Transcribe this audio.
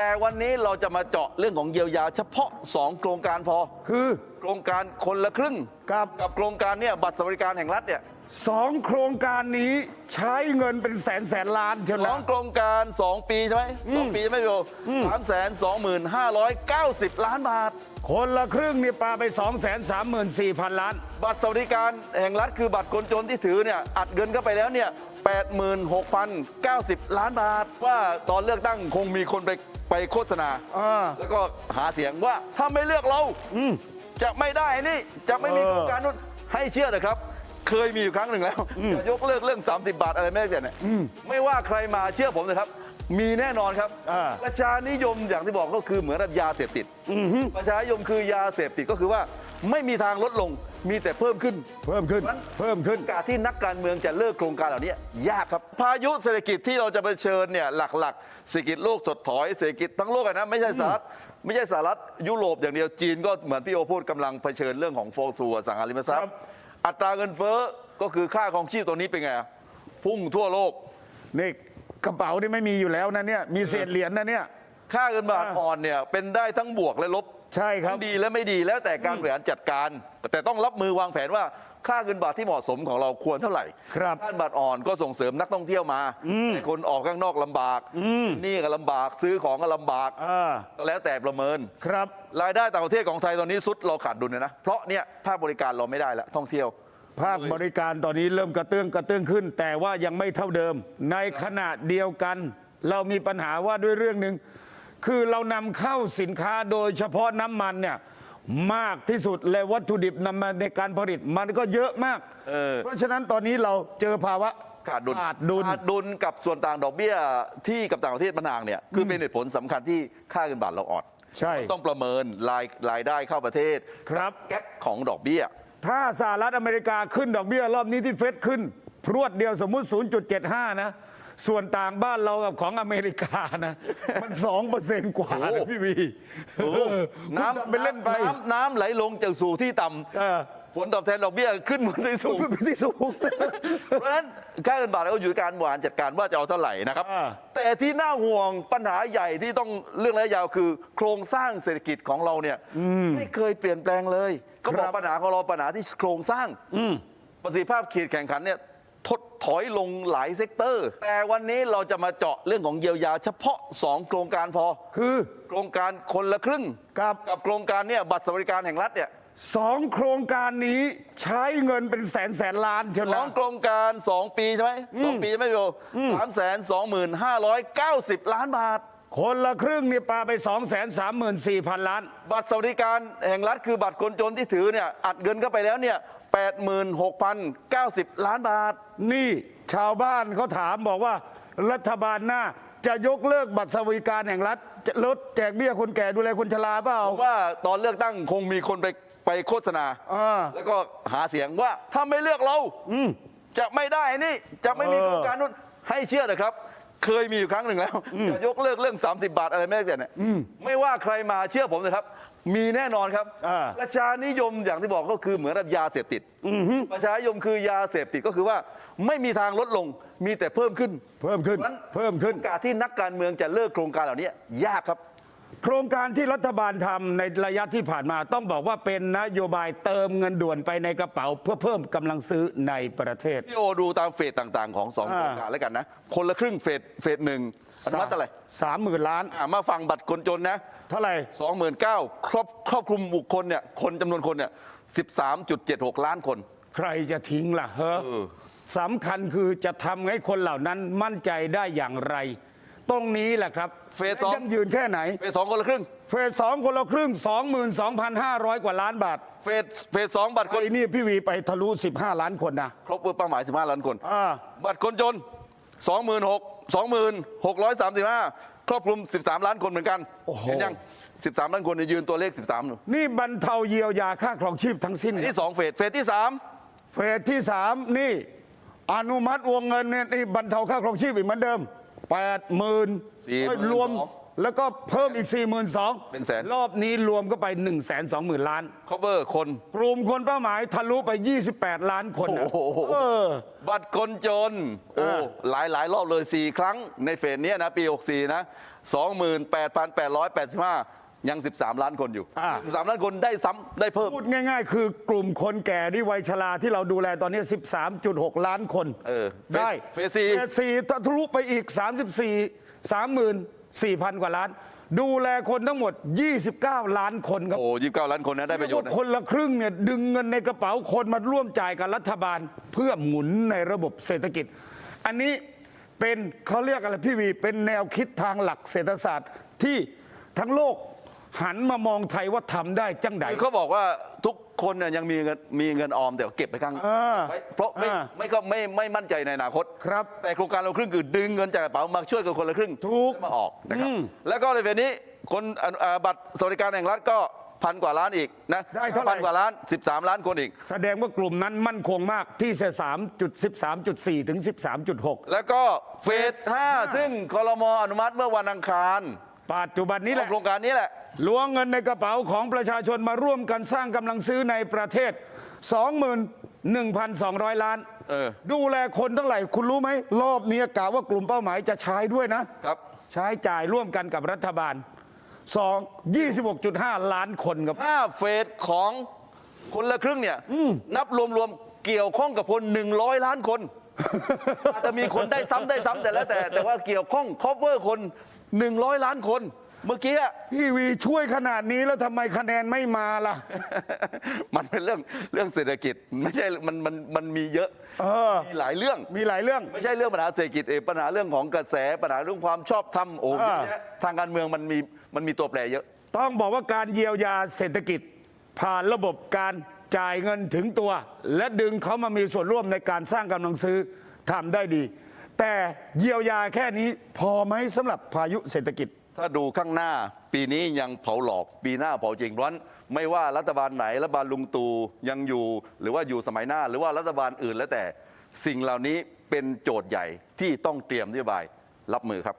แต่วันนี้เราจะมาเจาะเรื่องของเยียวยา เฉพาะ 2 โครงการพอ คือ โครงการคนละครึ่งกับ กับโครงการเนี่ยบัตรสวัสดิการแห่งรัฐเนี่ยสองโครงการนี้ใช้เงินเป็นแสนแสนล้านเชียวสนะองโครงการ 2 ปีใช่ไหมสองปีใช่ไหมพี่โอสามแสนสองหมื่นห้าร้อยเก้าสิบล้านบาท คนละครึ่งนี่ปาไป 2 3 4 0 0 0 ล้าน บัตรสวัสดิการแห่งรัฐคือบัตรคนจนที่ถือเนี่ยอัดเงินเข้าไปแล้วเนี่ย 86,090 ล้านบาท ว่าตอนเลือกตั้งคงมีคนไปไปโฆษณา อ่า แล้วก็หาเสียงว่าถ้าไม่เลือกเราจะไม่ได้นี่ จะไม่มีเออโครงการนู้นให้เชื่อเถอะครับ เคยมีอยู่ครั้งหนึ่งแล้วจะยกเลิกเรื่อง 30 บาทอะไรไม่ได้แต่เนี่ยไม่ว่าใครมาเชื่อผมเลยครับ มีแน่นอนครับอ่า ประชานิยมอย่างที่บอกก็คือเหมือนกับยาเสพติดประชานิยมคือยาเสพติดก็คือว่าไม่มีทางลดลง มีแต่เพิ่มขึ้น เพิ่มขึ้น เพิ่มขึ้นโอกาสที่นักการเมืองจะเลิกโครงการเหล่านี้ยากครับ พายุเศรษฐกิจที่เราจะเผชิญเนี่ยหลักๆเศรษฐกิจโลกถดถอยเศรษฐกิจทั้งโลกอะนะไม่ใช่สหรัฐไม่ใช่สหรัฐยุโรปอย่างเดียวจีนก็เหมือนพี่โอพูดกำลังเผชิญเรื่องของโฟซัวสังหาริมทรัพครัย์บอัตราเงินเฟ้อก็คือค่าของชีพตัวนี้เป็นไงอะพุ่งทั่วโลกนี่กระเป๋านี่ไม่มีอยู่แล้วนะเนี่ยมีเศษเหรียญนะเนี่ยค่าเงินบาทอ่าอ่อนเนี่ยเป็นได้ทั้งบวกและลบ ใช่ครับ ทั้งดีและไม่ดีแล้วแต่การบริหารจัดการ แต่ต้องรับมือวางแผนว่าค่าเงินบาทที่เหมาะสมของเราควรเท่าไหร่ครับค่าเงินบาทอ่อนก็ส่งเสริมนักท่องเที่ยวมาแต่คนออกข้างนอกลำบากหนี่ก็ลำบากซื้อของก็ลำบากอ่าก็แล้วแต่ประเมิน ครับ รายได้ต่างประเทศของไทยตอนนี้สุดเราขาดดุลเลยนะเพราะเนี่ยภาคบริการเราไม่ได้แล้วท่องเที่ยว ภาคบริการตอนนี้เริ่มกระเตื้องกระเตื้องขึ้น แต่ว่ายังไม่เท่าเดิม ในขณะเดียวกัน เรามีปัญหาว่าด้วยเรื่องหนึ่ง คือเรานำเข้าสินค้าโดยเฉพาะน้ำมันเนี่ยมากที่สุดและวัตถุดิบนำมาในการผลิตมันก็เยอะมาก เออ เพราะฉะนั้นตอนนี้เราเจอภาวะขาดดุลขาดดุล ขาดดุลกับส่วนต่างดอกเบี้ยที่กับต่างประเทศมันห่างเนี่ยคือเป็นเหตุผลสำคัญที่ค่าเงินบาทเราอ่อนใช่ ต้องประเมินรายรายได้เข้าประเทศครับ แก๊ปของดอกเบี้ย ถ้าสหรัฐอเมริกาขึ้นดอกเบี้ยรอบนี้ที่เฟดขึ้น พรวดเดียวสมมุติ 0.75 นะ ส่วนต่างบ้านเรากับของอเมริกานะ มัน2เปอร์เซนต์กว่าโอ้ นะพี่วีโอ้เออคุณน้ำทำเป็นเล่นไปน้ำน้ำไหลลงจากสู่ที่ต่เออำผลตอบแทนดอกเบี้ยขึ้นมาที่สูงขึ้นไปที่สูง เพราะฉะนั้นค่าเงินบาทเราอยู่ที่การบริหารจัดการว่าจะเอาเท่าไหร่นะครับ อ่า แต่ที่น่าห่วงปัญหาใหญ่ที่ต้องเรื่องระยะยาวคือ โครงสร้างเศรษฐกิจของเราเนี่ยไม่เคยเปลี่ยนแปลงเลย ก็บอกปัญหาของเราปัญหาที่โครงสร้างประสิทธิภาพขีดแข่งขันเนี่ย ถดถอยลงหลายเซกเตอร์ แต่วันนี้เราจะมาเจาะเรื่องของเยียวยา เฉพาะ 2 โครงการพอ คือโครงการคนละครึ่งกับกับโครงการเนี่ยบัตรสวัสดิการแห่งรัฐเนี่ยสองโครงการนี้ใช้เงินเป็นแสนแสนล้านเชียวสนะองโครงการ 2 ปีใช่ไหมสองปีใช่ไหมพี่โอสามแสนสองหมื่นห้าร้อยเก้าสิบล้านบาท คนละครึ่งนี่ปาไป 2 3 4 0 0 0 ล้าน บัตรสวัสดิการแห่งรัฐคือบัตรคนจนที่ถือเนี่ยอัดเงินเข้าไปแล้วเนี่ย86,090 ล้านบาท นี่ชาวบ้านเขาถามบอกว่า รัฐบาลหน้าจะยกเลิกบัตรสวัสดิการแห่งรัฐจะลดแจกเบี้ยคนแก่ดูแลคนชราเปล่า ผมว่าตอนเลือกตั้งคงมีคนไปไปโฆษณา อ่า แล้วก็หาเสียงว่าถ้าไม่เลือกเราจะไม่ได้นี่จะไม่มีเออโครงการนู้นให้เชื่อเถอะครับ เคยมีอยู่ครั้งหนึ่งแล้วจะยกเลิกเรื่อง 30 บาทอะไรไม่ได้แต่เนี่ยไม่ว่าใครมาเชื่อผมเลยครับ มีแน่นอนครับอ่าประชานิยมอย่างที่บอกก็คือเหมือนกับยาเสพติดประชานิยมคือยาเสพติดก็คือว่าไม่มีทางลดลงมีแต่เพิ่มขึ้น เพิ่มขึ้นพราะฉะนั้นเพิ่มขึ้นโอกาสที่นักการเมืองจะเลิกโครงการเหล่านี้ยากครับ โครงการที่รัฐบาลทำในระยะที่ผ่านมาต้องบอกว่าเป็นนโยบายเติมเงินด่วนไปในกระเป๋า เพื่อเพิ่มกำลังซื้อในประเทศ พี่โอดูตามเฟสต่างๆ ของสองอ่าโครงการแล้วกันนะ คนละครึ่งเฟสเฟสหนึ่งอนุมัติอะไรสามหมื่นล้าน อ่ามาฟังบัตรคนจนนะเท่าไหร่สองหมื่นเก้าครอบครอบคลุมบุคคลเนี่ยคนจำนวนคนเนี่ยสิบสามจุดเจ็ดหกล้านคน ใครจะทิ้งล่ะเฮ้อเออ สำคัญคือจะทำให้คนเหล่านั้นมั่นใจได้อย่างไร ตรงนี้แหละครับเฟสสอง ยังยืนแค่ไหน เฟสสองคนละครึ่ง เฟสสองคนละครึ่ง 22,500 กว่าล้านบาทเฟสเฟสสองบัตรคนไอ้นี่พี่วีไปทะลุ 15 ล้านคนนะ ครบเป้าหมายสิบห้าล้านคน อ่า บัตรคนจนสองหมื่นหกสองหมื่นหกร้อยสามสิบห้าครอบคลุมสิบสามล้านคนเหมือนกัน โอ้โห เห็นยังสิบสามล้านคนเนี่ยยืนตัวเลขสิบสามนี่บรรเทาเยียวยาค่าครองชีพทั้งสิ้นอันที่สองเฟสเฟสที่สาม เฟสที่ 3 นี่ อนุมัติวงเงินเนี่ยนี่บรรเทาค่าครองชีพอีกเหมือนเดิม 8 0 0 0 0สี่รวม แล้วก็เพิ่มอีก 4 2 0 0 0เป็นแสน รอบนี้รวมก็ไป 1 2 0 0 0 0 ล้าน cover คน กลุ่มคนเป้าหมายทะลุไป 28 ล้านคนน่ะโอ้โห เออ บัตรคนจน โอ้ อ่า หลายหลายรอบเลย 4 ครั้งในเฟสเนี้ยนะ ปี 64 นะ 28,885 ยัง 13 ล้านคนอยู่13 ล้านคนได้ซ้ำได้เพิ่ม พูดง่าย ๆ คือกลุ่มคนแก่ที่วัยชราที่เราดูแลตอนนี้ 13.6 ล้านคนเออเฟสได้เฟสสี่เฟสสี่ทะลุไปอีก 34 34,000 กว่าล้าน ดูแลคนทั้งหมด 29 ล้านคนครับ โอ้ยี่สิบเก้าล้านคนนะได้ประโยชน์นะ คนละครึ่งเนี่ยดึงเงินในกระเป๋าคนมาร่วมจ่ายกับรัฐบาลเพื่อหมุนในระบบเศรษฐกิจ อันนี้เป็นเขาเรียกอะไรพี่วีเป็นแนวคิดทางหลักเศรษฐศาสตร์ที่ทั้งโลก หันมามองไทยว่าทำได้จังใด คือเขาบอกว่าทุกคนเนี่ยยังมีเงินมีเงินออมแต่ว่าเก็บไปข้างเออไว้เพราะไม่อ่า ไม่ก็ไม่ไม่มั่นใจในอนาคต ครับ แต่โครงการเราครึ่งคือดึงเงินจากกระเป๋ามาช่วยกันคนละครึ่งถูกแล้วมาออกนะครับแล้วก็ในเฟสนี้คนอ่าอ่าบัตรสวัสดิการแห่งรัฐก็พันกว่าล้านอีกนะได้เท่าไหร่ พันกว่าล้าน 13 ล้านคนอีก แสดงว่ากลุ่มนั้นมั่นคงมากที่จะ3.13.4 ถึง 13.6 แล้วก็เฟส5ซึ่งคอรมออนุมัติเมื่อวันอังคาร ปัจจุบันนี้แหละ โครงการนี้แหละ ล้วงเงินในกระเป๋าของประชาชนมาร่วมกันสร้างกำลังซื้อในประเทศ 21,200 ล้าน เออ ดูแลคนเท่าไหร่ คุณรู้ไหม รอบนี้กะว่ากลุ่มเป้าหมายจะใช้ด้วยนะ ครับ ใช้จ่ายร่วมกันกับรัฐบาล 2 26.5 ล้านคนครับ5เฟสของคนละครึ่งเนี่ย นับรวมๆ เกี่ยวข้องกับคน 100 ล้านคน อาจจะมีคนได้ซ้ำได้ซ้ำแต่แล้วแต่ แต่ว่าเกี่ยวข้อง cover คน 100 ล้านคน เมื่อกี้อะ พี่วีช่วยขนาดนี้แล้วทำไมคะแนนไม่มาล่ะ มันเป็นเรื่องเรื่องเศรษฐกิจไม่ใช่มันมันมันมีเยอะเออ มีหลายเรื่อง มีหลายเรื่อง ไม่ใช่เรื่องปัญหาเศรษฐกิจเองปัญหาเรื่องของกระแสปัญหาเรื่องความชอบธรรมโอ้โหอ่าเยอะแยะทางการเมืองมันมีมันมีตัวแปรเยอะ ต้องบอกว่าการเยียวยาเศรษฐกิจ ผ่านระบบการ จ่ายเงินถึงตัว และดึงเขามามีส่วนร่วมในการสร้างกำลังซื้อทำได้ดี แต่เยียวยาแค่นี้พอไหมสำหรับพายุเศรษฐกิจ ถ้าดูข้างหน้าปีนี้ยังเผาหลอก ปีหน้าเผาจริงราะฉะนั้นไม่ว่ารัฐบาลไหนรัฐบาลลุงตู่ยังอยู่ หรือว่าอยู่สมัยหน้า หรือว่ารัฐบาลอื่นแล้วแต่ สิ่งเหล่านี้เป็นโจทย์ใหญ่ที่ต้องเตรียมนโยบายรับมือครับ